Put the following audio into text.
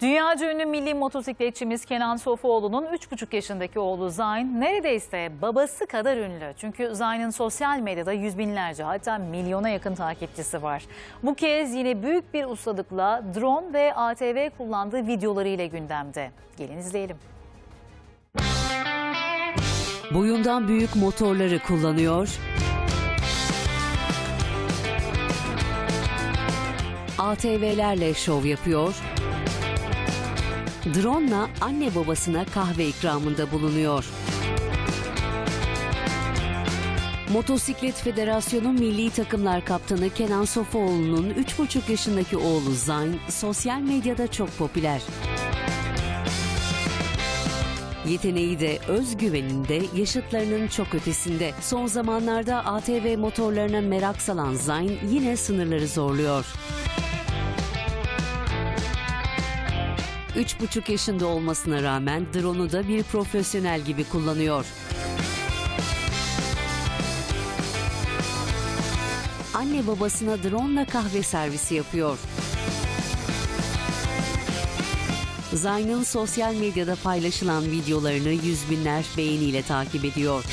Dünyaca ünlü milli motosikletçimiz Kenan Sofuoğlu'nun 3,5 yaşındaki oğlu Zayn neredeyse babası kadar ünlü. Çünkü Zayn'ın sosyal medyada yüz binlerce hatta milyona yakın takipçisi var. Bu kez yine büyük bir ustalıkla drone ve ATV kullandığı videolarıyla gündemde. Gelin izleyelim. Boyundan büyük motorları kullanıyor. ATV'lerle şov yapıyor. Drone'la anne babasına kahve ikramında bulunuyor. Motosiklet Federasyonu Milli Takımlar Kaptanı Kenan Sofuoğlu'nun 3,5 yaşındaki oğlu Zayn sosyal medyada çok popüler. Yeteneği de özgüveninde yaşıtlarının çok ötesinde. Son zamanlarda ATV motorlarına merak salan Zayn yine sınırları zorluyor. 3,5 yaşında olmasına rağmen drone'u da bir profesyonel gibi kullanıyor. Anne babasına drone'la kahve servisi yapıyor. Zayn'ın sosyal medyada paylaşılan videolarını yüz binler beğeniyle takip ediyor.